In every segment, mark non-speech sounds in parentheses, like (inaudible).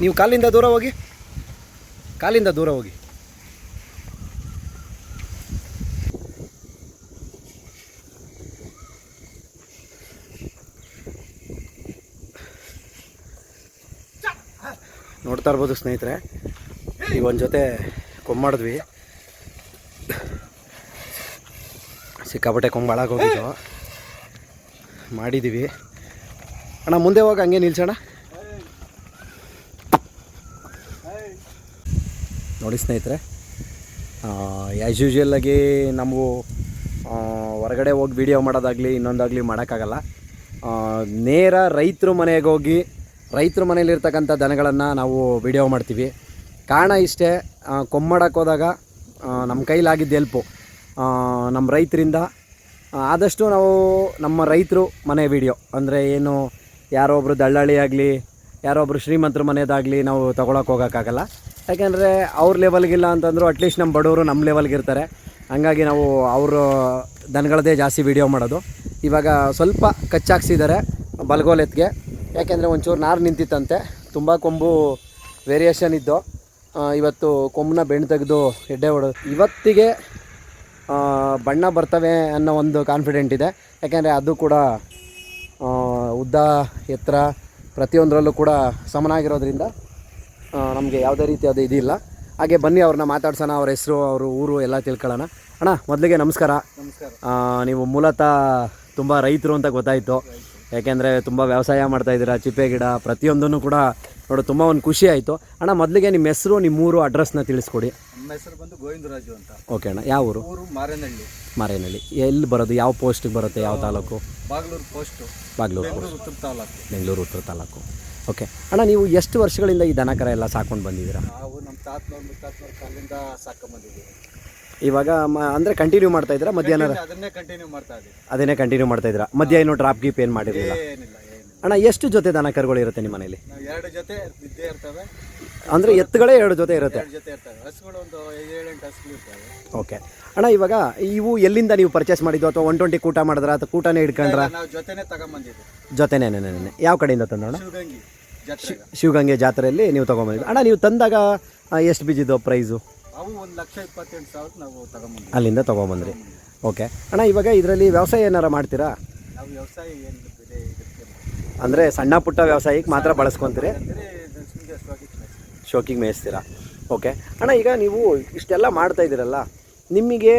ನೀವು ಕಾಲಿಂದ ದೂರ ಹೋಗಿ? ಕಾಲಿಂದ ದೂರ ಹೋಗಿ. ನೋಡ್ತಾ ಇರ್ಬೋದು ಸ್ನೇಹಿತರೆ, ಈಗ ಒಂದು ಜೊತೆ ಕೊಂಬಾಡಿದ್ವಿ. ಸಿಕ್ಕಾಪಟ್ಟೆ ಕೊಂಬಾಳಾಗಿ ಹೋಗಿದ್ದು. ಮಾಡಿದ್ದೀವಿ ಅಣ್ಣ, ಮುಂದೆ ಹೋಗಿ, ಹಂಗೆ ನಿಲ್ಸೋಣ ನೋಡಿ ಸ್ನೇಹಿತರೆ ಆ್ಯಸ್ ಯೂಶ್ವಲಾಗಿ ಆ, ಹೊರಗಡೆ ಹೋಗಿ ವಿಡಿಯೋ ಮಾಡೋದಾಗಲಿ ಇನ್ನೊಂದಾಗಲಿ ಮಾಡೋಕ್ಕಾಗಲ್ಲ. ನೇರ ರೈತರ ಮನೆಗೆ ಹೋಗಿ ರೈತರ ಮನೇಲಿರ್ತಕ್ಕಂಥ ದನಗಳನ್ನು ನಾವು ವಿಡಿಯೋ ಮಾಡ್ತೀವಿ. ಕಾರಣ ಇಷ್ಟೇ ಕೊಮ್ಮಡಕ್ಕೆ ಹೋದಾಗ ನಮ್ಮ ಕೈಲಾಗಿದ್ದು ಹೆಲ್ಪು ನಮ್ಮ ರೈತರಿಂದ ಆದಷ್ಟು ನಾವು ನಮ್ಮ ರೈತರು ಮನೆ ವಿಡಿಯೋ ಅಂದರೆ ಏನು ಯಾರೋ ಒಬ್ಬರು ದಳ್ಳಾಳಿ ಆಗಲಿ ಯಾರೋ ಒಬ್ಬರು ಶ್ರೀಮಂತರ ಮನೆಯದಾಗಲಿ ನಾವು ತೊಗೊಳಕ್ಕೆ ಹೋಗೋಕ್ಕಾಗಲ್ಲ. ಯಾಕೆಂದರೆ ಅವ್ರ ಲೆವೆಲ್ಗಿಲ್ಲ ಅಂತಂದರೂ ಅಟ್ಲೀಸ್ಟ್ ನಮ್ಮ ಬಡವರು ನಮ್ಮ ಲೆವೆಲ್ಗೆ ಇರ್ತಾರೆ. ಹಂಗಾಗಿ ನಾವು ಅವರು ದನಗಳದೇ ಜಾಸ್ತಿ ವಿಡಿಯೋ ಮಾಡೋದು. ಇವಾಗ ಸ್ವಲ್ಪ ಕಚ್ಚಾಕ್ಸಿದ್ದಾರೆ ಬಲ್ಗೋಲೆತ್ಗೆ. ಯಾಕೆಂದರೆ ಒಂಚೂರು ನಾರು ನಿಂತಿತ್ತಂತೆ. ತುಂಬ ಕೊಂಬು ವೇರಿಯೇಷನ್ ಇದ್ದು ಇವತ್ತು ಕೊಂಬನ್ನ ಬೆಣ್ಣು ತೆಗೆದು ಎಡ್ಡೆ ಹೊಡೆದು. ಇವತ್ತಿಗೆ ಬಣ್ಣ ಬರ್ತವೆ ಅನ್ನೋ ಒಂದು ಕಾನ್ಫಿಡೆಂಟ್ ಇದೆ. ಯಾಕೆಂದರೆ ಅದು ಕೂಡ ಉದ್ದ ಎತ್ತರ ಪ್ರತಿಯೊಂದರಲ್ಲೂ ಕೂಡ ಸಮನಾಗಿರೋದ್ರಿಂದ ನಮಗೆ ಯಾವುದೇ ರೀತಿ ಅದು ಇದಿಲ್ಲ. ಹಾಗೆ ಬನ್ನಿ ಅವ್ರನ್ನ ಮಾತಾಡ್ಸೋಣ ಅವ್ರ ಹೆಸರು ಅವರು ಊರು ಎಲ್ಲ ತಿಳ್ಕೊಳ್ಳೋಣ. ಅಣ್ಣ ಮೊದಲಿಗೆ ನಮಸ್ಕಾರ. ನೀವು ಮೂಲತಃ ತುಂಬ ರೈತರು ಅಂತ ಗೊತ್ತಾಯಿತು. ಯಾಕೆಂದರೆ ತುಂಬ ವ್ಯವಸಾಯ ಮಾಡ್ತಾ ಇದ್ದೀರಾ ಚಿಪ್ಪೆ ಗಿಡ ಪ್ರತಿಯೊಂದನ್ನು ಕೂಡ ನೋಡು ತುಂಬ ಒಂದು ಖುಷಿ ಆಯಿತು. ಅಣ್ಣ ಮೊದಲಿಗೆ ನಿಮ್ಮ ಹೆಸರು ನಿಮ್ಮ ಊರು ಅಡ್ರೆಸ್ನ ತಿಳಿಸ್ಕೊಡಿ. ನಮ್ಮ ಹೆಸರು ಬಂದು ಗೋವಿಂದರಾಜು ಅಂತ. ಓಕೆ ಅಣ್ಣ ಯಾವ ಊರು? ಊರು ಮಾರೇನಹಳ್ಳಿ. ಮಾರೇನಹಳ್ಳಿ. ಎಲ್ಲಿ ಬರೋದು ಯಾವ ಪೋಸ್ಟಿಗೆ ಬರುತ್ತೆ ಯಾವ ತಾಲೂಕು? ಬಾಗ್ಲೂರು ಪೋಸ್ಟು. ಬಾಗ್ಲೂರು ಬೆಂಗಳೂರು ಉತ್ತರ ತಾಲೂಕು. ಬೆಂಗಳೂರು ಉತ್ತರ ತಾಲೂಕು. ಓಕೆ. ಅಣ್ಣ ನೀವು ಎಷ್ಟು ವರ್ಷಗಳಿಂದ ಈ ದನಕರ ಎಲ್ಲ ಸಾಕೊಂಡು ಬಂದಿದ್ದೀರಾ? ನಾವು ನಮ್ಮ ತಾತನವ್ರ ಮುತ್ತಾತನವ್ರ ಕಾಲಿಂದ ಸಾಕೊಂಬಂದಿದ್ದೀವಿ ಇವಾಗ ಮ ಅಂದರೆ ಕಂಟಿನ್ಯೂ ಮಾಡ್ತಾ ಇದ್ದೀರಾ ಮಧ್ಯಾಹ್ನ? ಅದನ್ನೇ ಕಂಟಿನ್ಯೂ ಮಾಡ್ತಾ ಇದ್ದೀವಿ. ಅದನ್ನೇ ಕಂಟಿನ್ಯೂ ಮಾಡ್ತಾ ಇದ್ದೀರಾ? ಮಧ್ಯಾಹ್ನ ಡ್ರಾಪ್ ಗೀಪ್ ಏನು ಮಾಡಿರಲಿಲ್ಲ? ಏನಿಲ್ಲ. ಅಣ್ಣ ಎಷ್ಟು ಜೊತೆ ದನ ಕರುಗಳು ಇರುತ್ತೆ ನಿಮ್ಮ ಮನೇಲಿ? ಎರಡು ಜೊತೆ ಇದ್ದೇ ಇರ್ತವೆ. ಅಂದರೆ ಎತ್ತುಗಳೇ ಎರಡು ಜೊತೆ ಇರುತ್ತೆ? ಎರಡು ಜೊತೆ ಇರ್ತವೆ. ಹಸುಗಳು ಒಂದು ಏಳೆಂಟು ಹಸುಗಳು ಇರ್ತವೆ. ಓಕೆ. ಅಣ್ಣ ಇವಾಗ ಇವು ಎಲ್ಲಿಂದ ನೀವು ಪರ್ಚೇಸ್ ಮಾಡಿದ್ದು? ಅಥವಾ ಒನ್ ಟ್ವೆಂಟಿ ಕೂಟ ಮಾಡಿದ್ರ? ಅಥವಾ ಕೂಟನೇ ಇಟ್ಕೊಂಡ್ರ ನಾವು ಜೊತೆನೇ ತಗೊಂಬಂದಿದ್ವಿ ಜೊತೆನೇ ಯಾವ ಕಡೆಯಿಂದ ತಂದೋಣ ಶಿವಗಂಗಿ ಜಾತ್ರೆ. ಶಿವಗಂಗೆ ಜಾತ್ರೆಯಲ್ಲಿ ನೀವು ತೊಗೊಂಬಂದಿದ್ದು. ಅಣ್ಣ ನೀವು ತಂದಾಗ ಎಷ್ಟು ಬಿದ್ದಿದ್ದು ಪ್ರೈಸು ಅವು ಒಂದು ಲಕ್ಷ ಇಪ್ಪತ್ತೆಂಟು ಸಾವಿರ ನಾವು ತಗೊಂಬಂದಿದ್ವಿ ಅಲ್ಲಿಂದ ತೊಗೊಂಬಂದ್ರಿ. ಓಕೆ. ಅಣ್ಣ ಇವಾಗ ಇದರಲ್ಲಿ ವ್ಯವಸಾಯ ಏನಾರ ಮಾಡ್ತೀರಾ? ನಾವು ವ್ಯವಸಾಯ ಏನು ಅಂದರೆ ಸಣ್ಣ ಪುಟ್ಟ ವ್ಯವಸಾಯಕ್ಕೆ ಮಾತ್ರ ಬಳಸ್ಕೊತೀರಿ? ಶೋಕಿಗೆ ಮೇಯಿಸ್ತೀರಾ? ಓಕೆ. ಅಣ್ಣ ಈಗ ನೀವು ಇಷ್ಟೆಲ್ಲ ಮಾಡ್ತಾ ಇದ್ದೀರಲ್ಲ ನಿಮಗೆ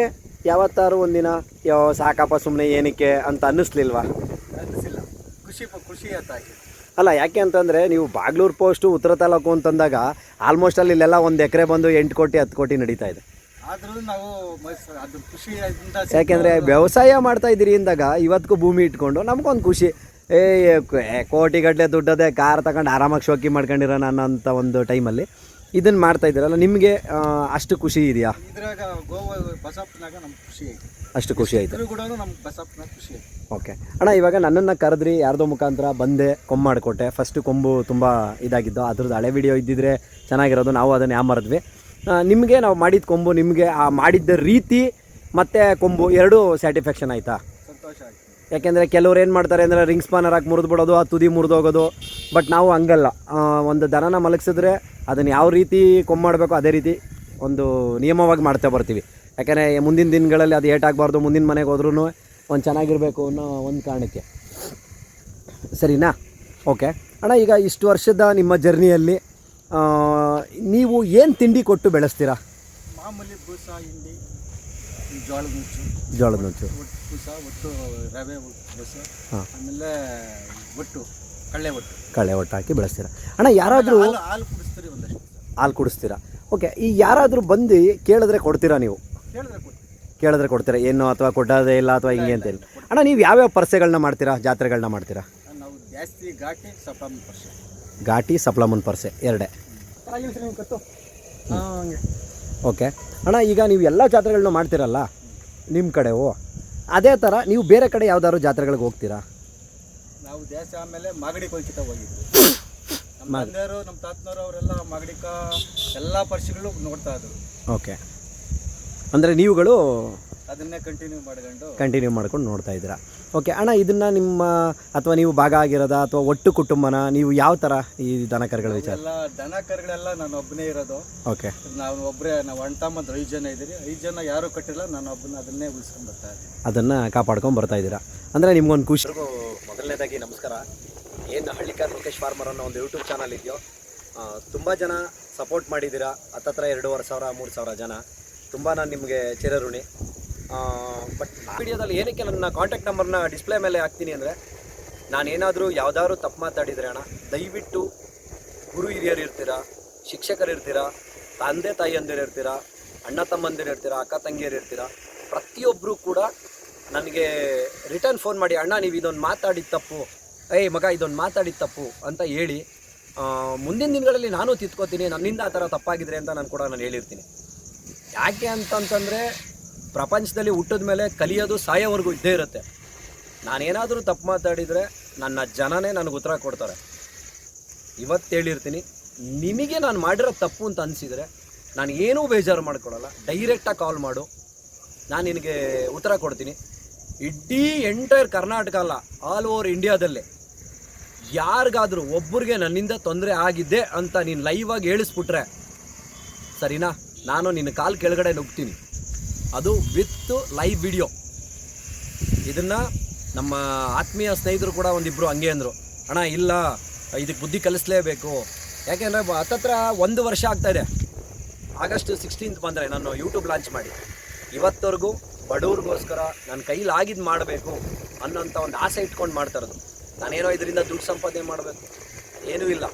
ಯಾವತ್ತಾರು ಒಂದಿನ ಯಾವ ಸಾಕಪ್ಪ ಸುಮ್ಮನೆ ಏನಕ್ಕೆ ಅಂತ ಅನ್ನಿಸ್ಲಿಲ್ವಾ? ಅನ್ನಿಸಿಲ್ಲ. ಖುಷಿ ಖುಷಿ ಅಲ್ಲ ಯಾಕೆ ಅಂತಂದರೆ ನೀವು ಬಾಗ್ಲೂರು ಪೋಸ್ಟು ಉತ್ತರ ತಾಲೂಕು ಅಂತಂದಾಗ ಆಲ್ಮೋಸ್ಟ್ ಅಲ್ಲಿ ಇಲ್ಲೆಲ್ಲ ಒಂದು ಎಕರೆ ಬಂದು ಎಂಟು ಕೋಟಿ ಹತ್ತು ಕೋಟಿ ನಡೀತಾ ಇದೆ. ಆದ್ರೂ ನಾವು ಅದು ಖುಷಿಯಿಂದ ಯಾಕೆಂದರೆ ವ್ಯವಸಾಯ ಮಾಡ್ತಾ ಇದ್ದೀರಿ ಅಂದಾಗ ಇವತ್ತಿಗೂ ಭೂಮಿ ಇಟ್ಕೊಂಡು ನಮಗೊಂದು ಖುಷಿ. ಏ ಕೋಟಿಗಟ್ಟಲೆ ದುಡ್ಡದೇ ಕಾರ್ ತಗೊಂಡು ಆರಾಮಾಗಿ ಶೋಕಿ ಮಾಡ್ಕೊಂಡಿರೋಣ ಅನ್ನೋಂಥ ಒಂದು ಟೈಮಲ್ಲಿ. ಇದನ್ನು ಮಾಡ್ತಾ ಇದ್ದೀರಲ್ಲ ನಿಮಗೆ ಅಷ್ಟು ಖುಷಿ ಇದೆಯಾ? ಇದ್ರಾಗ ಗೋವಾ ಬಸಪ್ಪನಾಗ ನಮ್ಗೆ ಖುಷಿ ಐತಿ. ಅಷ್ಟು ಖುಷಿ ಆಯಿತು ಇದ್ರೂ ಕೂಡ ನಮ್ಗೆ ಬಸಪ್ಪನಾಗ ಖುಷಿ ಐತಿ. ಓಕೆ. ಅಣ್ಣ ಇವಾಗ ನನ್ನನ್ನು ಕರೆದ್ರಿ ಯಾರ್ದೋ ಮುಖಾಂತರ ಬಂದೆ ಕೊಂಬು ಮಾಡಿಕೊಟ್ಟೆ. ಫಸ್ಟ್ ಕೊಂಬು ತುಂಬ ಇದಾಗಿದ್ದು ಅದ್ರದ್ದು ಹಳೆ ವಿಡಿಯೋ ಇದ್ದಿದ್ರೆ ಚೆನ್ನಾಗಿರೋದು ನಾವು ಅದನ್ನು ಯಾಮರಿದ್ವಿ ನಿಮಗೆ ನಾವು ಮಾಡಿದ ಕೊಂಬು ನಿಮಗೆ ಆ ಮಾಡಿದ್ದ ರೀತಿ ಮತ್ತು ಕೊಂಬು ಎರಡೂ ಸ್ಯಾಟಿಸ್ಫ್ಯಾಕ್ಷನ್ ಆಯಿತಾ? ಸಂತೋಷ ಆಯ್ತು. ಯಾಕೆಂದರೆ ಕೆಲವ್ರು ಏನು ಮಾಡ್ತಾರೆ ಅಂದರೆ ರಿಂಗ್ ಸ್ಪಾನರ್ ಹಾಕಿ ಮುರಿದು ಬಿಡೋದು, ಆ ತುದಿ ಮುರಿದೋಗೋದು ಬಟ್ ನಾವು ಹಂಗಲ್ಲ. ಒಂದು ದನನ ಮಲಗಿಸಿದ್ರೆ ಅದನ್ನು ಯಾವ ರೀತಿ ಮಾಡಬೇಕು ಅದೇ ರೀತಿ ಒಂದು ನಿಯಮವಾಗಿ ಮಾಡ್ತಾ ಬರ್ತೀವಿ. ಯಾಕೆಂದರೆ ಮುಂದಿನ ದಿನಗಳಲ್ಲಿ ಅದು ಏಟಾಗಬಾರ್ದು ಮುಂದಿನ ಮನೆಗೆ ಹೋದ್ರೂ ಒಂದು ಚೆನ್ನಾಗಿರಬೇಕು ಅನ್ನೋ ಒಂದು ಕಾರಣಕ್ಕೆ. ಸರಿನಾ? ಓಕೆ ಅಣ್ಣ, ಈಗ ಇಷ್ಟು ವರ್ಷದ ನಿಮ್ಮ ಜರ್ನಿಯಲ್ಲಿ ನೀವು ಏನು ತಿಂಡಿ ಕೊಟ್ಟು ಬೆಳೆಸ್ತೀರಾ? ಮಾಮೂಲಿ ಬೂಸ, ಹಿಂಡಿ. ಜೋಳದ ನುಚ್ಚು ಜೋಳದ ನುಚ್ಚು. ಒಟ್ಟು ರವೆ ಬೂಸ ಹಾಂ. ಆಮೇಲೆ ಒಟ್ಟು ಕಳ್ಳೆ ಒಟ್ಟು. ಕಳೆ ಒಟ್ಟು ಹಾಕಿ ಬೆಳೆಸ್ತೀರಾ? ಅಣ್ಣ ಯಾರಾದರೂ ಹಾಲು ಕುಡಿಸ್ತೀರಿ ಒಂದಷ್ಟು ಹಾಲು ಕುಡಿಸ್ತೀರಾ? ಓಕೆ ಈ ಯಾರಾದರೂ ಬಂದು ಕೇಳಿದ್ರೆ ಕೊಡ್ತೀರಾ ನೀವು? ಕೇಳಿದ್ರೆ ಕೊಡ್ತೀರಾ? ಏನು ಅಥವಾ ಕೊಡೋದೇ ಇಲ್ಲ ಅಥವಾ ಹಿಂಗೆ ಅಂತ ಹೇಳಿ ಅಣ್ಣ ನೀವು ಯಾವ್ಯಾವ ಪರ್ಸೆಗಳನ್ನ ಮಾಡ್ತೀರಾ? ಜಾತ್ರೆಗಳನ್ನ ಮಾಡ್ತೀರಾ? ನಾವು ಜಾಸ್ತಿ ಘಾಟಿ ಸಪ್ಲಮ್ ಪರ್ಸೆ. ಘಾಟಿ ಸಪ್ಲಮನ್ ಪರ್ಸೆ ಎರಡೇ. ಓಕೆ. ಅಣ್ಣ ಈಗ ನೀವು ಎಲ್ಲ ಜಾತ್ರೆಗಳನ್ನ ಮಾಡ್ತೀರಲ್ಲ? ನಿಮ್ಮ ಕಡೆವು? ಅದೇ ಥರ ನೀವು ಬೇರೆ ಕಡೆ ಯಾವ್ದಾದ್ರು ಜಾತ್ರೆಗಳಿಗೆ ಹೋಗ್ತೀರಾ? ನಾವು ದೇಶ ಆಮೇಲೆ ಮಾಗಡಿ ಕೊಲ್ಕಿತ ಹೋಗಿದ್ವಿ. (coughs) ನಮ್ಮ ತಂದೆಯವರು ನಮ್ಮ ತಾತನವರು ಅವರೆಲ್ಲ ಮಾಗಡಿಕ ಎಲ್ಲ ಪರ್ಸಿಗಳು ನೋಡ್ತಾ ಇದ್ರು. ಓಕೆ. ಅಂದರೆ ನೀವುಗಳು ಅದನ್ನೇ ಕಂಟಿನ್ಯೂ ಮಾಡ್ಕೊಂಡು ಕಂಟಿನ್ಯೂ ಮಾಡ್ಕೊಂಡು ನೋಡ್ತಾ ಇದ್ದೀರಾ. ಓಕೆ ಅಣ್ಣ ಇದನ್ನು ನಿಮ್ಮ ಅಥವಾ ನೀವು ಭಾಗ ಆಗಿರೋದ ಅಥವಾ ಒಟ್ಟು ಕುಟುಂಬನ? ನೀವು ಯಾವ ಥರ ಈ ದನ ಕರುಗಳ ವಿಚಾರ? ಎಲ್ಲ ದನ ಕರುಗಳೆಲ್ಲ ನಾನು ಒಬ್ಬನೇ ಇರೋದು. ಓಕೆ ನಾವು ಒಬ್ಬರೇ ನಾವು ಅಣ್ಣ ಮತ್ತು ಐದು ಜನ ಇದ್ದೀರಿ ಐದು ಜನ ಯಾರು ಕಟ್ಟಿಲ್ಲ ನಾನು ಒಬ್ಬನ ಅದನ್ನೇ ಉಳಿಸ್ಕೊಂಡು ಬರ್ತಾ ಇದ್ದೀನಿ. ಅದನ್ನು ಕಾಪಾಡ್ಕೊಂಡು ಬರ್ತಾ ಇದ್ದೀರಾ. ಅಂದರೆ ನಿಮ್ಗೊಂದು ಖುಷಿ ಮೊದಲನೇದಾಗಿ ನಮಸ್ಕಾರ. ಏನು ಹಳ್ಳಿಕಾರ್ ಮುಖೇಶ್ ಫಾರ್ಮರ್ ಅನ್ನೋ ಒಂದು ಯೂಟ್ಯೂಬ್ ಚಾನಲ್ ಇದೆಯೋ ತುಂಬ ಜನ ಸಪೋರ್ಟ್ ಮಾಡಿದ್ದೀರಾ. ಹತ್ತತ್ರ ಎರಡೂವರೆ ಸಾವಿರ ಮೂರು ಸಾವಿರ ಜನ. ತುಂಬ ನಾನು ನಿಮಗೆ ಚಿರಋಣಿ. ಬಟ್ ಆ ವಿಡಿಯೋದಲ್ಲಿ ಏನಕ್ಕೆ ನನ್ನ ಕಾಂಟ್ಯಾಕ್ಟ್ ನಂಬರ್ನ ಡಿಸ್ಪ್ಲೇ ಮೇಲೆ ಹಾಕ್ತೀನಿ ಅಂದರೆ ನಾನೇನಾದರೂ ಯಾವುದಾದ್ರು ತಪ್ಪು ಮಾತಾಡಿದರೆ ಅಣ್ಣ, ದಯವಿಟ್ಟು ಗುರು ಹಿರಿಯರು ಇರ್ತೀರಾ, ಶಿಕ್ಷಕರು ಇರ್ತೀರಾ, ತಂದೆ ತಾಯಿಯಂದಿರು ಇರ್ತೀರಾ, ಅಣ್ಣ ತಮ್ಮಂದಿರು ಇರ್ತೀರಾ, ಅಕ್ಕ ತಂಗಿಯರು ಇರ್ತೀರಾ ಪ್ರತಿಯೊಬ್ಬರೂ ಕೂಡ ನನಗೆ ರಿಟರ್ನ್ ಫೋನ್ ಮಾಡಿ, ಅಣ್ಣ, ನೀವು ಇದೊಂದು ಮಾತಾಡಿದ ತಪ್ಪು ಏಯ್ ಮಗ, ಇದೊಂದು ಮಾತಾಡಿದ ತಪ್ಪು ಅಂತ ಹೇಳಿ ಮುಂದಿನ ದಿನಗಳಲ್ಲಿ ನಾನು ತಿತ್ಕೋತೀನಿ ನನ್ನಿಂದ ಆ ಥರ ತಪ್ಪಾಗಿದ್ರೆ ಅಂತ ನಾನು ಕೂಡ ನಾನು ಹೇಳಿರ್ತೀನಿ. ಯಾಕೆ ಅಂತಂತಂದರೆ ಪ್ರಪಂಚದಲ್ಲಿ ಹುಟ್ಟಿದ ಮೇಲೆ ಕಲಿಯೋದು ಸಾಯೋವರೆಗೂ ಇದ್ದೇ ಇರುತ್ತೆ. ನಾನೇನಾದರೂ ತಪ್ಪು ಮಾತಾಡಿದರೆ ನನ್ನ ಜನನೇ ನನಗೆ ಉತ್ತರ ಕೊಡ್ತಾರೆ. ಇವತ್ತು ಹೇಳಿರ್ತೀನಿ, ನಿಮಗೆ ನಾನು ಮಾಡಿರೋ ತಪ್ಪು ಅಂತ ಅನಿಸಿದರೆ ನಾನು ಏನೂ ಬೇಜಾರು ಮಾಡ್ಕೊಳ್ಳಲ್ಲ ಡೈರೆಕ್ಟಾಗಿ ಕಾಲ್ ಮಾಡು. ನಾನು ನಿನಗೆ ಉತ್ತರ ಕೊಡ್ತೀನಿ. ಇಡೀ ಎಂಟೈರ್ ಕರ್ನಾಟಕ ಅಲ್ಲ ಆಲ್ ಓವರ್ ಇಂಡಿಯಾದಲ್ಲೇ ಯಾರಿಗಾದರೂ ಒಬ್ಬರಿಗೆ ನನ್ನಿಂದ ತೊಂದರೆ ಆಗಿದ್ದೆ ಅಂತ ನೀನು ಲೈವಾಗಿ ಹೇಳಿಸ್ಬಿಟ್ರೆ, ಸರಿನಾ? ನಾನು ನಿನ್ನ ಕಾಲು ಕೆಳಗಡೆ ನುಗ್ತೀನಿ. ಅದು ವಿತ್ ಲೈವ್ ವಿಡಿಯೋ. ಇದನ್ನು ನಮ್ಮ ಆತ್ಮೀಯ ಸ್ನೇಹಿತರು ಕೂಡ ಒಂದಿಬ್ಬರು ಹಂಗೆ ಅಂದರು. ಅಣ್ಣ, ಇಲ್ಲ ಇದಕ್ಕೆ ಬುದ್ಧಿ ಕಲಿಸ್ಲೇಬೇಕು. ಯಾಕೆಂದರೆ ಹತ್ತತ್ರ ಒಂದು ವರ್ಷ ಆಗ್ತಾಯಿದೆ ಆಗಸ್ಟ್ ಸಿಕ್ಸ್ಟೀನ್ತ್ ಬಂದರೆ ನಾನು ಯೂಟ್ಯೂಬ್ ಲಾಂಚ್ ಮಾಡಿ. ಇವತ್ತವರೆಗೂ ಬಡವ್ರಿಗೋಸ್ಕರ ನನ್ನ ಕೈಲಾಗಿದ್ದು ಮಾಡಬೇಕು ಅನ್ನೋಂಥ ಒಂದು ಆಸೆ ಇಟ್ಕೊಂಡು ಮಾಡ್ತಾ ಇರೋದು. ನಾನೇನೋ ಇದರಿಂದ ದುಡ್ಡು ಸಂಪಾದನೆ ಮಾಡಬೇಕು. ಏನೂ ಇಲ್ಲ.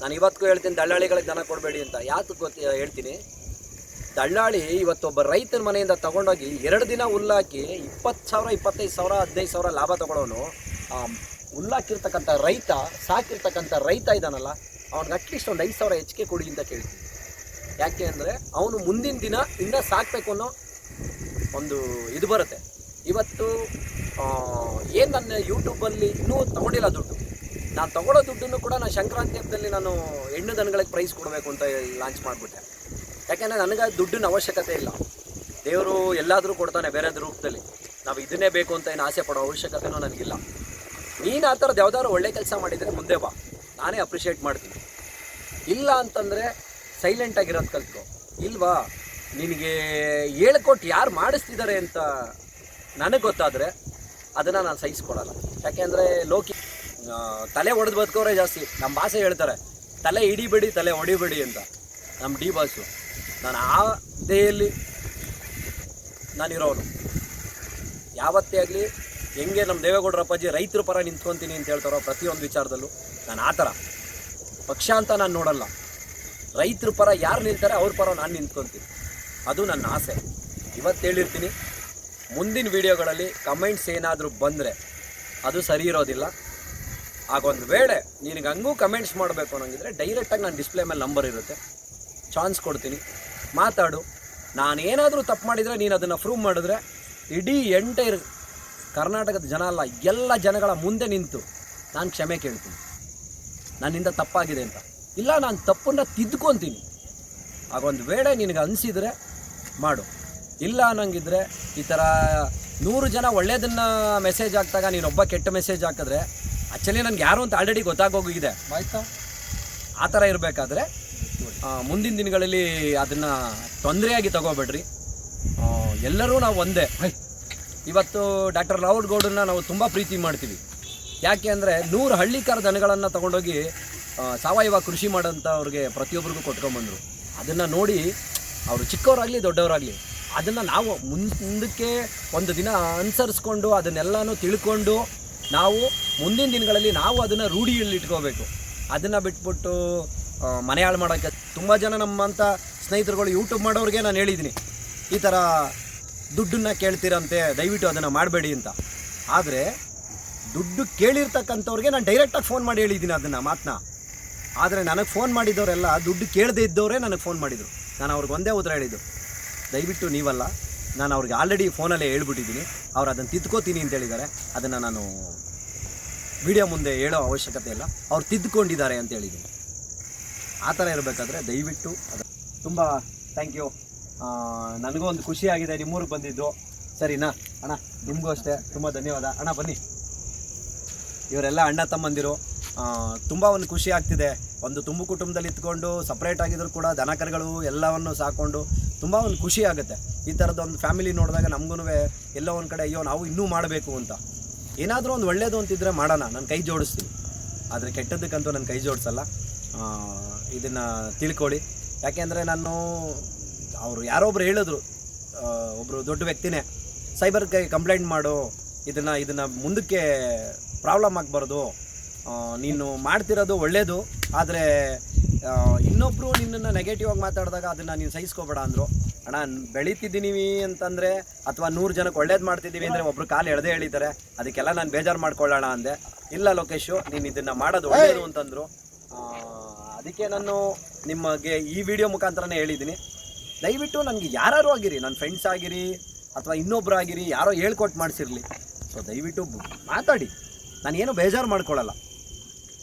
ನಾನು ಇವತ್ತಿಗೂ ಹೇಳ್ತೀನಿ ದಳ್ಳಾಳಿಗಳಿಗೆ ದನ ಕೊಡಬೇಡಿ ಅಂತ. ಯಾತಕ್ಕೆ ಗೊತ್ತಿ ಹೇಳ್ತೀನಿ? ದಳ್ಳಾಳಿ ಇವತ್ತೊಬ್ಬ ರೈತನ ಮನೆಯಿಂದ ತಗೊಂಡೋಗಿ ಎರಡು ದಿನ ಹುಲ್ಲಾಕಿ ಇಪ್ಪತ್ತು ಸಾವಿರ, ಇಪ್ಪತ್ತೈದು ಸಾವಿರ, ಹದಿನೈದು ಸಾವಿರ ಲಾಭ ತಗೊಳ್ಳೋನು ಆ ಹುಲ್ಲಾಕಿರ್ತಕ್ಕಂಥ ರೈತ, ಸಾಕಿರ್ತಕ್ಕಂಥ ರೈತ ಇದ್ದಾನಲ್ಲ ಅವ್ನಿಗೆ ಅಟ್ಲೀಸ್ಟ್ ಒಂದು ಐದು ಸಾವಿರ ಹೆಚ್ಚಿಗೆ ಕೊಡಿ ಅಂತ ಕೇಳ್ತೀನಿ. ಯಾಕೆ ಅಂದರೆ ಅವನು ಮುಂದಿನ ದಿನ ಇನ್ನೂ ಸಾಕಬೇಕು ಅನ್ನೋ ಒಂದು ಇದು ಬರುತ್ತೆ. ಇವತ್ತು ಏನು ನನ್ನ ಯೂಟ್ಯೂಬಲ್ಲಿ ಇನ್ನೂ ತಗೊಂಡಿಲ್ಲ ದುಡ್ಡು. ನಾನು ತಗೊಳ್ಳೋ ದುಡ್ಡನ್ನು ಕೂಡ ನಾನು ಸಂಕ್ರಾಂತಿ ಹಬ್ಬದಲ್ಲಿ ನಾನು ಹೆಣ್ಣು ದನಗಳಿಗೆ ಪ್ರೈಸ್ ಕೊಡಬೇಕು ಅಂತ ಲಾಂಚ್ ಮಾಡಿಬಿಟ್ಟೆ. ಯಾಕೆಂದರೆ ನನಗೆ ದುಡ್ಡಿನ ಅವಶ್ಯಕತೆ ಇಲ್ಲ. ದೇವರು ಎಲ್ಲಾದರೂ ಕೊಡ್ತಾನೆ ಬೇರೆ ರೂಪದಲ್ಲಿ. ನಾವು ಇದನ್ನೇ ಬೇಕು ಅಂತ ಏನು ಆಸೆ ಪಡೋ ಅವಶ್ಯಕತೆನೂ ನನಗಿಲ್ಲ. ನೀನು ಆ ಥರದ್ದು ಯಾವ್ದಾದ್ರು ಒಳ್ಳೆ ಕೆಲಸ ಮಾಡಿದರೆ ಮುಂದೆ ಬಾ. ನಾನೇ ಅಪ್ರಿಷಿಯೇಟ್ ಮಾಡ್ತೀನಿ. ಇಲ್ಲ ಅಂತಂದರೆ ಸೈಲೆಂಟಾಗಿರೋದು ಕಲ್ತ್ಕೊ. ಇಲ್ವಾ? ನಿನಗೆ ಹೇಳ್ಕೊಟ್ಟು ಯಾರು ಮಾಡಿಸ್ತಿದ್ದಾರೆ ಅಂತ ನನಗೆ ಗೊತ್ತಾದರೆ ಅದನ್ನು ನಾನು ಸಹಿಸ್ಕೊಡಲ್ಲ ಯಾಕೆಂದರೆ ಲೋಕಿ ತಲೆ ಹೊಡೆದು ಬದುಕೋರೆ ಜಾಸ್ತಿ. ನಮ್ಮ ಭಾಷೆ ಹೇಳ್ತಾರೆ, ತಲೆ ಹಿಡಿಬೇಡಿ, ತಲೆ ಹೊಡಿಬೇಡಿ ಅಂತ. ನಮ್ಮ ಡಿ ಬಾಸು. ನಾನು ಆ ದೇಹದಲ್ಲಿ ನಾನಿರೋನು. ಯಾವತ್ತೇ ಆಗಲಿ ಹೆಂಗೆ ನಮ್ಮ ದೇವೇಗೌಡರ ಅಪ್ಪಾಜಿ ರೈತರ ಪರ ನಿಂತ್ಕೊತೀನಿ ಅಂತ ಹೇಳ್ತಾರೋ ಪ್ರತಿಯೊಂದು ವಿಚಾರದಲ್ಲೂ ನಾನು ಆ ಥರ. ಪಕ್ಷ ಅಂತ ನಾನು ನೋಡಲ್ಲ. ರೈತರ ಪರ ಯಾರು ನಿಲ್ತಾರೆ ಅವ್ರ ಪರ ನಾನು ನಿಂತ್ಕೊತೀನಿ. ಅದು ನನ್ನ ಆಸೆ. ಇವತ್ತು ಹೇಳಿರ್ತೀನಿ, ಮುಂದಿನ ವಿಡಿಯೋಗಳಲ್ಲಿ ಕಮೆಂಟ್ಸ್ ಏನಾದರೂ ಬಂದರೆ ಅದು ಸರಿ ಇರೋದಿಲ್ಲ. ಆಗೊಂದು ವೇಳೆ ನಿನಗೆ ಹಂಗೂ ಕಮೆಂಟ್ಸ್ ಮಾಡಬೇಕು ಅನ್ನೋಂಗಿದ್ರೆ ಡೈರೆಕ್ಟಾಗಿ ನಾನು ಡಿಸ್ಪ್ಲೇ ಮೇಲೆ ನಂಬರ್ ಇರುತ್ತೆ. ಚಾನ್ಸ್ ಕೊಡ್ತೀನಿ. ಮಾತಾಡು. ನಾನು ಏನಾದರೂ ತಪ್ಪು ಮಾಡಿದರೆ ನೀನು ಅದನ್ನು ಪ್ರೂವ್ ಮಾಡಿದ್ರೆ ಇಡೀ ಎಂಟೈರ್ ಕರ್ನಾಟಕದ ಜನ ಅಲ್ಲ ಎಲ್ಲ ಜನಗಳ ಮುಂದೆ ನಿಂತು ನಾನು ಕ್ಷಮೆ ಕೇಳ್ತೀನಿ. ನನ್ನಿಂದ ತಪ್ಪಾಗಿದೆ ಅಂತ. ಇಲ್ಲ ನಾನು ತಪ್ಪನ್ನು ತಿದ್ಕೊತೀನಿ. ಆಗೊಂದು ವೇಳೆ ನಿನಗೆ ಅನಿಸಿದರೆ ಮಾಡು. ಇಲ್ಲ ಅನ್ನಂಗಿದ್ರೆ ಈ ಥರ ನೂರು ಜನ ಒಳ್ಳೇದನ್ನು ಮೆಸೇಜ್ ಹಾಕ್ದಾಗ ನೀನೊಬ್ಬ ಕೆಟ್ಟ ಮೆಸೇಜ್ ಹಾಕಿದ್ರೆ ಆ್ಯಕ್ಚುಲಿ ನನಗೆ ಯಾರು ಅಂತ ಆಲ್ರೆಡಿ ಗೊತ್ತಾಗೋಗಿದೆ. ಆಯಿತಾ? ಆ ಥರ ಇರಬೇಕಾದ್ರೆ ಮುಂದಿನ ದಿನಗಳಲ್ಲಿ ಅದನ್ನು ತೊಂದರೆಯಾಗಿ ತಗೋಬೇಡ್ರಿ. ಎಲ್ಲರೂ ನಾವು ಒಂದೇ. ಇವತ್ತು ಡಾಕ್ಟರ್ ರಾಹುಲ್ ಗೌಡನ್ನ ನಾವು ತುಂಬ ಪ್ರೀತಿ ಮಾಡ್ತೀವಿ. ಯಾಕೆ ಅಂದರೆ ನೂರು ಹಳ್ಳಿಕಾರ ದನಗಳನ್ನು ತಗೊಂಡೋಗಿ ಸಾವಯವ ಕೃಷಿ ಮಾಡೋಂಥವ್ರಿಗೆ ಪ್ರತಿಯೊಬ್ಬರಿಗೂ ಕೊಟ್ಕೊಂಬಂದರು ಅದನ್ನು ನೋಡಿ ಅವರು ಚಿಕ್ಕವರಾಗಲಿ ದೊಡ್ಡವರಾಗಲಿ, ಅದನ್ನು ನಾವು ಮುಂದಕ್ಕೆ ಒಂದು ದಿನ ಅನುಸರಿಸ್ಕೊಂಡು ಅದನ್ನೆಲ್ಲನೂ ತಿಳ್ಕೊಂಡು ನಾವು ಮುಂದಿನ ದಿನಗಳಲ್ಲಿ ನಾವು ಅದನ್ನು ರೂಢಿಯಲ್ಲಿ ಇಟ್ಕೋಬೇಕು ಅದನ್ನು ಬಿಟ್ಬಿಟ್ಟು ಮನೆ ಹಾಳು ಮಾಡೋಕ್ಕೆ ತುಂಬ ಜನ ನಮ್ಮಂಥ ಸ್ನೇಹಿತರುಗಳು ಯೂಟ್ಯೂಬ್ ಮಾಡೋರಿಗೆ ನಾನು ಹೇಳಿದ್ದೀನಿ, ಈ ಥರ ದುಡ್ಡನ್ನು ಕೇಳ್ತೀರಂತೆ, ದಯವಿಟ್ಟು ಅದನ್ನು ಮಾಡಬೇಡಿ ಅಂತ. ಆದರೆ ದುಡ್ಡು ಕೇಳಿರ್ತಕ್ಕಂಥವ್ರಿಗೆ ನಾನು ಡೈರೆಕ್ಟಾಗಿ ಫೋನ್ ಮಾಡಿ ಹೇಳಿದ್ದೀನಿ ಅದನ್ನು ಮಾತನ್ನ ಆದರೆ ನನಗೆ ಫೋನ್ ಮಾಡಿದವರೆಲ್ಲ ದುಡ್ಡು ಕೇಳದೇ ಇದ್ದವರೇ ನನಗೆ ಫೋನ್ ಮಾಡಿದರು. ನಾನು ಅವ್ರಿಗೆ ಒಂದೇ ಉತ್ತರ ಹೇಳಿದ್ದು, ದಯವಿಟ್ಟು ನೀವಲ್ಲ, ನಾನು ಅವ್ರಿಗೆ ಆಲ್ರೆಡಿ ಫೋನಲ್ಲೇ ಹೇಳ್ಬಿಟ್ಟಿದ್ದೀನಿ, ಅವ್ರು ಅದನ್ನು ತಿದ್ಕೋತೀನಿ ಅಂತ ಹೇಳಿದ್ದಾರೆ, ಅದನ್ನು ನಾನು ವಿಡಿಯೋ ಮುಂದೆ ಹೇಳೋ ಅವಶ್ಯಕತೆ ಇಲ್ಲ, ಅವ್ರು ತಿದ್ದುಕೊಂಡಿದ್ದಾರೆ ಅಂತ ಹೇಳಿದ್ದೀನಿ. ಆ ಥರ ಇರಬೇಕಾದ್ರೆ ದಯವಿಟ್ಟು ಅದು ತುಂಬ ಥ್ಯಾಂಕ್ ಯು ನನಗೂ ಒಂದು ಖುಷಿ ಆಗಿದೆ, ನಿಮ್ಮೂರಿಗೆ ಬಂದಿದ್ದು. ಸರಿನಾ? ಅಣ್ಣ, ನಿಮಗೂ ಅಷ್ಟೇ. ತುಂಬ ಧನ್ಯವಾದ. ಅಣ್ಣ, ಬನ್ನಿ. ಇವರೆಲ್ಲ ಅಣ್ಣ ತಮ್ಮಂದಿರು. ತುಂಬ ಒಂದು ಖುಷಿ ಆಗ್ತಿದೆ. ಒಂದು ತುಂಬು ಕುಟುಂಬದಲ್ಲಿ ಇದ್ಕೊಂಡು ಸಪ್ರೇಟ್ ಆಗಿದ್ರು ಕೂಡ ದನ ಕರುಗಳು ಎಲ್ಲವನ್ನು ಸಾಕೊಂಡು ತುಂಬ ಒಂದು ಖುಷಿ ಆಗುತ್ತೆ. ಈ ಥರದ ಒಂದು ಫ್ಯಾಮಿಲಿ ನೋಡಿದಾಗ ನಮಗೂ ಎಲ್ಲೋ ಒಂದು ಕಡೆ, ಅಯ್ಯೋ, ನಾವು ಇನ್ನೂ ಮಾಡಬೇಕು ಅಂತ. ಏನಾದರೂ ಒಂದು ಒಳ್ಳೆಯದು ಅಂತಿದ್ರೆ ಮಾಡೋಣ. ನಾನು ಕೈ ಜೋಡಿಸ್ತೀನಿ. ಆದರೆ ಕೆಟ್ಟದ್ದಕ್ಕಂತೂ ನಾನು ಕೈ ಜೋಡಿಸಲ್ಲ. ಇದನ್ನು ತಿಳ್ಕೊಳ್ಳಿ. ಯಾಕೆಂದರೆ ನಾನು ಅವರು ಯಾರೋ ಒಬ್ರು ಹೇಳಿದ್ರು ಒಬ್ಬರು ದೊಡ್ಡ ವ್ಯಕ್ತಿನೇ, ಸೈಬರ್ ಕೈ ಕಂಪ್ಲೇಂಟ್ ಮಾಡು, ಇದನ್ನು ಇದನ್ನು ಮುಂದಕ್ಕೆ ಪ್ರಾಬ್ಲಮ್ ಆಗಬಾರ್ದು ನೀನು ಮಾಡ್ತಿರೋದು ಒಳ್ಳೆಯದು ಆದರೆ ಇನ್ನೊಬ್ಬರು ನಿನ್ನನ್ನು ನೆಗೆಟಿವ್ ಆಗಿ ಮಾತಾಡಿದಾಗ ಅದನ್ನು ನೀನು ಸಹಿಸ್ಕೋಬೇಡ ಅಂದರು. ಅಣ್ಣ ಬೆಳೀತಿದ್ದೀನಿ ಅಂತಂದರೆ, ಅಥವಾ ನೂರು ಜನಕ್ಕೆ ಒಳ್ಳೇದು ಮಾಡ್ತಿದ್ದೀವಿ ಅಂದರೆ ಒಬ್ರು ಕಾಲು ಎಳೆದೇ ಹೇಳಿದ್ದಾರೆ ಅದಕ್ಕೆಲ್ಲ ನಾನು ಬೇಜಾರು ಮಾಡ್ಕೊಳ್ಳೋಣ ಅಂದೆ. ಇಲ್ಲ ಲೋಕೇಶು, ನೀನು ಇದನ್ನು ಮಾಡೋದು ಒಳ್ಳೆಯದು ಅಂತಂದರು. ಅದಕ್ಕೆ ನಾನು ನಿಮಗೆ ಈ ವಿಡಿಯೋ ಮುಖಾಂತರನೇ ಹೇಳಿದ್ದೀನಿ. ದಯವಿಟ್ಟು ನನಗೆ ಯಾರು ಆಗಿರಿ ನನ್ನ ಫ್ರೆಂಡ್ಸ್ ಆಗಿರಿ, ಅಥವಾ ಇನ್ನೊಬ್ಬರು ಆಗಿರಿ ಯಾರೋ ಹೇಳ್ಕೊಟ್ಟು ಮಾಡಿಸಿರಲಿ. ಸೊ ದಯವಿಟ್ಟು ಮಾತಾಡಿ. ನಾನು ಏನು ಬೇಜಾರು ಮಾಡ್ಕೊಳ್ಳಲ್ಲ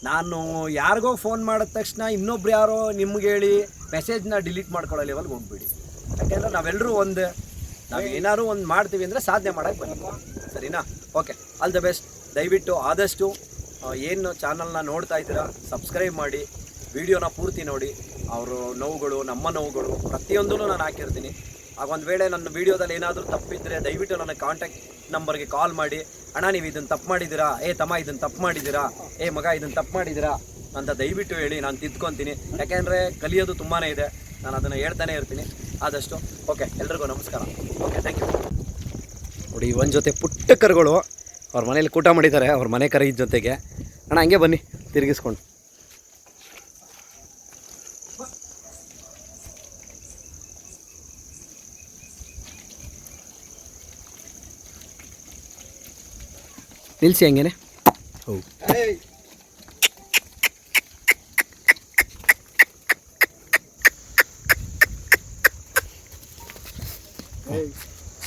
ನಾನು ಯಾರಿಗೋ ಫೋನ್ ಮಾಡಿದ ತಕ್ಷಣ ಇನ್ನೊಬ್ರು ಯಾರೋ ನಿಮ್ಗೆ ಹೇಳಿ ಮೆಸೇಜ್ನ ಡಿಲೀಟ್ ಮಾಡ್ಕೊಳ್ಳೋ ಲೆವೆಲ್ಗೆ ಹೋಗ್ಬಿಡಿ. ಯಾಕೆಂದರೆ ನಾವೆಲ್ಲರೂ ಒಂದು ನಾವು ಏನಾದ್ರು ಒಂದು ಮಾಡ್ತೀವಿ ಅಂದರೆ ಸಾಧನೆ ಮಾಡೋಕ್ಕೆ ಬನ್ನಿ ಸರಿನಾ? ಓಕೆ ಆಲ್ ದ ಬೆಸ್ಟ್ ದಯವಿಟ್ಟು ಆದಷ್ಟು ಏನು ಚಾನಲ್ನ ನೋಡ್ತಾ ಇದ್ದೀರಾ ಸಬ್ಸ್ಕ್ರೈಬ್ ಮಾಡಿ. ವಿಡಿಯೋನ ಪೂರ್ತಿ ನೋಡಿ. ಅವರು ನೋವುಗಳು, ನಮ್ಮ ನೋವುಗಳು ಪ್ರತಿಯೊಂದೂ ನಾನು ಹಾಕಿರ್ತೀನಿ. ಆಗ ಒಂದು ವೇಳೆ ನನ್ನ ವಿಡಿಯೋದಲ್ಲಿ ಏನಾದರೂ ತಪ್ಪಿದ್ದರೆ ದಯವಿಟ್ಟು ನನ್ನ ಕಾಂಟ್ಯಾಕ್ಟ್ ನಂಬರ್ಗೆ ಕಾಲ್ ಮಾಡಿ. ಅಣ್ಣ, ನೀವು ಇದನ್ನು ತಪ್ಪು ಮಾಡಿದ್ದೀರಾ? ಏ, ತಮ್ಮ ಇದನ್ನು ತಪ್ಪು ಮಾಡಿದ್ದೀರಾ? ಏ, ಮಗ ಇದನ್ನು ತಪ್ಪು ಮಾಡಿದ್ದೀರಾ? ಅಂತ ದಯವಿಟ್ಟು ಹೇಳಿ ನಾನು ತಿದ್ಕೊತೀನಿ. ಯಾಕೆಂದರೆ ಕಲಿಯೋದು ತುಂಬಾ ಇದೆ. ನಾನು ಅದನ್ನು ಹೇಳ್ತಾನೆ ಇರ್ತೀನಿ. ಆದಷ್ಟು, ಓಕೆ, ಎಲ್ರಿಗೂ ನಮಸ್ಕಾರ. ಓಕೆ ಥ್ಯಾಂಕ್ ಯು ನೋಡಿ ಒಂದು ಜೊತೆ ಪುಟ್ಟ ಕರುಗಳು ಅವ್ರ ಮನೇಲಿ ಕೂಟ ಮಾಡಿದ್ದಾರೆ. ಅವ್ರ ಮನೆ ಕರೆಯಿದ ಜೊತೆಗೆ. ಅಣ್ಣ, ಹಂಗೆ ಬನ್ನಿ, ತಿರುಗಿಸ್ಕೊಂಡು. ನಿಲ್ಲಿಸಿ ಹಂಗೇನೆ. ಹೌದು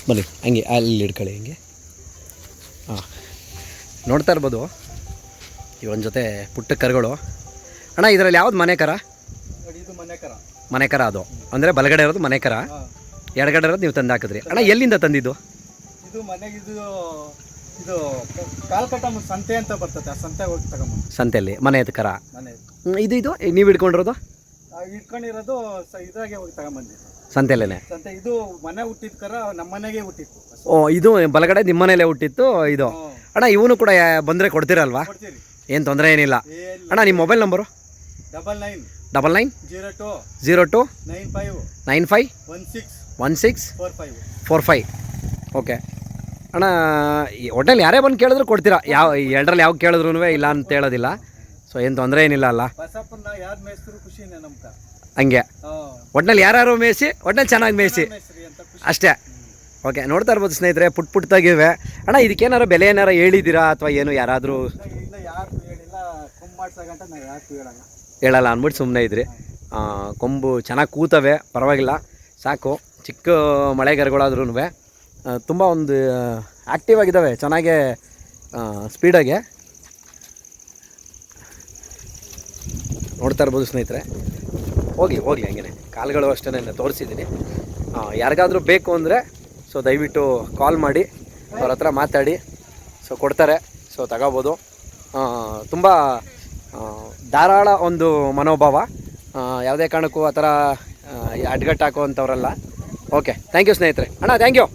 ಬನ್ನಿ ಹಂಗೆ ಅಲ್ಲಿ ಇಡ್ಕೊಳ್ಳಿ ಹಂಗೆ. ಹಾಂ ನೋಡ್ತಾ ಇರ್ಬೋದು. ಈ ಒಂದು ಜೊತೆ ಪುಟ್ಟ ಕರುಗಳು. ಅಣ್ಣ ಇದರಲ್ಲಿ ಯಾವ್ದು ಮನೆ ಕರ? ಮನೆ ಕರ ಅದು. ಅಂದರೆ ಬಲಗಡೆ ಇರೋದು ಮನೆ ಕರ. ಎಡಗಡೆ ಇರೋದು ನೀವು ತಂದು ಹಾಕಿದ್ರಿ. ಅಣ್ಣ ಎಲ್ಲಿಂದ ತಂದಿದ್ದು? ಇದು ಮನೆಗೆ ಇದು ಇದು ಕಾಲ್ಕಟ್ಟ ಸಂತೆ ಅಂತ ಬರ್ತದೆ ಆ ಸಂತೆ ಹೋಗಿ ತಗೊಂಬಂದು. ಸಂತೆಯಲ್ಲಿ ಮನೆ ಕರ ಮನೆ ಇದು ಇದು? ನೀವು ಹಿಡ್ಕೊಂಡಿರೋದು ಆ ಇಟ್ಕೊಂಡಿರೋದು ಸ ಇದ್ರಾಗೆ ಹೋಗಿ ತಗೊಂಬಂದಿದ್ದು. ಸಂತೆಯಲ್ಲೇ ಸಂತೆ ಇದು ಮನೆ ಹುಟ್ಟಿದ ಕರ ನಮ್ಮ ಮನೆಗೆ ಹುಟ್ಟಿತ್ತು. ಓ ಇದು ಬಲಗಡೆ ನಿಮ್ಮ ಮನೇಲೆ ಹುಟ್ಟಿತ್ತು ಇದು? ಹ್ಮ್. ಅಣ್ಣ ಇವನು ಕೂಡ ಬಂದರೆ ಕೊಡ್ತೀರಲ್ವಾ? ಕೊಡ್ತೀರಿ. ಏನು ತೊಂದರೆ ಏನಿಲ್ಲ. ಅಣ್ಣ ನಿಮ್ಮ mobile number double nine. Double nine? Zero two. Zero two? Nine five. Nine five? One six. One six? Four five. Four five okay. ಅಣ್ಣ ಈ ಹೋಟೆಲ್ ಯಾರೇ ಬಂದು ಕೇಳಿದ್ರು ಕೊಡ್ತೀರಾ? ಯಾವ ಎರಡರಲ್ಲಿ ಯಾವ ಕೇಳಿದ್ರು ಇಲ್ಲ ಅಂತ ಹೇಳೋದಿಲ್ಲ. ಸೊ ಏನು ತೊಂದರೆ ಏನಿಲ್ಲ ಅಲ್ಲ. ಬಸಪ್ಪನ ಯಾರು ಮೇಯ್ಸಿದ್ರು ಖುಷಿನೇ ನಮ್ಗೆ. ಹಂಗೆ. ಒಟ್ನಲ್ಲಿ ಯಾರ್ಯಾರು ಮೇಯಿಸಿ ಒಟ್ನಲ್ಲಿ ಚೆನ್ನಾಗಿ ಮೇಯಿಸಿ. ಅಷ್ಟೇ. ಓಕೆ ನೋಡ್ತಾ ಇರ್ಬೋದು ಸ್ನೇಹಿತರೆ ಪುಟ್ ಪುಟ್ಟಾಗಿವೆ ಅಣ್ಣ ಇದಕ್ಕೇನಾರು ಬೆಲೆ ಏನಾರು ಹೇಳಿದ್ದೀರಾ ಅಥವಾ ಏನು ಯಾರಾದರೂ? ಹೇಳಿಲ್ಲ. ಅಂದ್ಬಿಟ್ಟು ಸುಮ್ಮನೆ ಇದ್ರಿ. ಕೊಂಬು ಚೆನ್ನಾಗಿ ಕೂತವೆ ಪರವಾಗಿಲ್ಲ. ಸಾಕು. ಚಿಕ್ಕ ಮಳೆಗರುಗಳಾದ್ರೂ ತುಂಬ ಒಂದು ಆ್ಯಕ್ಟಿವ್ ಆಗಿದ್ದಾವೆ ಚೆನ್ನಾಗೇ ಸ್ಪೀಡಾಗೆ ನೋಡ್ತಾ ಇರ್ಬೋದು ಸ್ನೇಹಿತರೆ. ಹೋಗಿ ಹೋಗಲಿ ಹಂಗೆ ಕಾಲುಗಳು ಅಷ್ಟೇ ತೋರಿಸಿದ್ದೀನಿ. ಯಾರಿಗಾದರೂ ಬೇಕು ಅಂದರೆ ಸೊ ದಯವಿಟ್ಟು ಕಾಲ್ ಮಾಡಿ, ಅವ್ರ ಹತ್ರ ಮಾತಾಡಿ. ಸೊ ಕೊಡ್ತಾರೆ ಸೊ ತಗೋಬೋದು. ತುಂಬ ಧಾರಾಳ ಒಂದು ಮನೋಭಾವ. ಯಾವುದೇ ಕಾರಣಕ್ಕೂ ಆ ಥರ ಅಡ್ಗಟ್ಟು ಹಾಕುವಂಥವ್ರಲ್ಲ ಓಕೆ ಥ್ಯಾಂಕ್ ಯು ಸ್ನೇಹಿತರೆ. ಅಣ್ಣ ಥ್ಯಾಂಕ್ ಯು